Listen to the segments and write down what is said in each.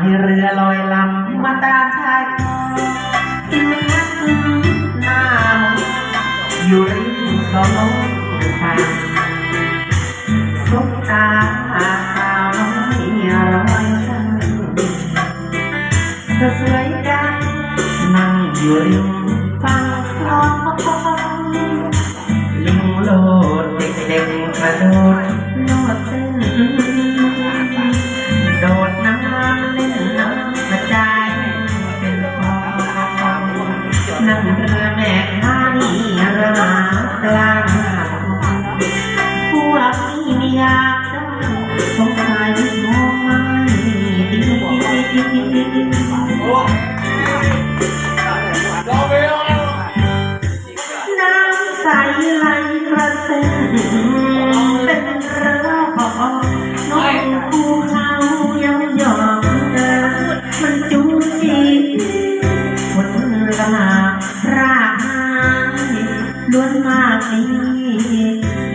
ให้เรือลอยลำมาตามชายหน้ามองอยู่ริมสองไทยทุกตาสาวมีรอยช้ำเธอสวยดังนั่งอยู่ริมฟังคลองลิงโลดเด็กๆกระโดด กลางพวกนี้ไม่อยากได้สงสัยมองไม่ดีน้ำใสไหลกระเซ็น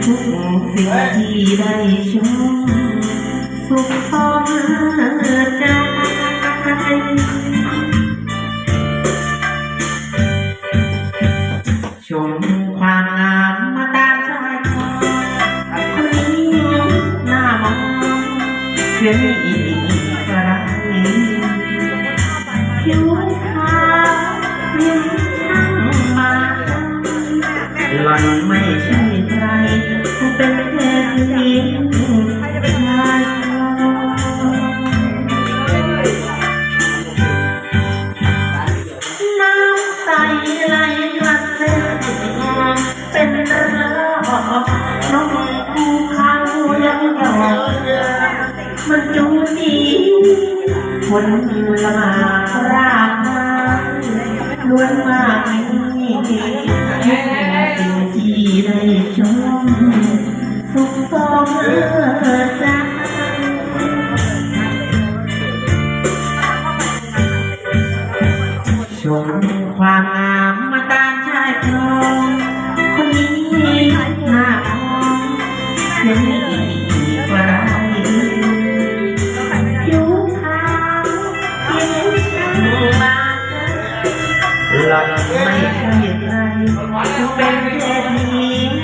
ทุกสิ่งที่ได้ชมสุขสมใจชมความงามมาตามชายคอคนนี้หน้ามองเพื่อนอีกกระไอนไม่ใช่ใครเป็นแค่เพียงชายน้ำใสไหลกระเซ็นเป็นเรือนกภูเขายังดอกมันจูดีคนละมารากไม้ล้วนมา สุขสมใจชมความงามมาตามชายคลองคนนี้หน้าทองเสียงอีกกระไรผิวขาวเพียงช่างบางหล่อนไม่ใช่ใครเป็นเพศ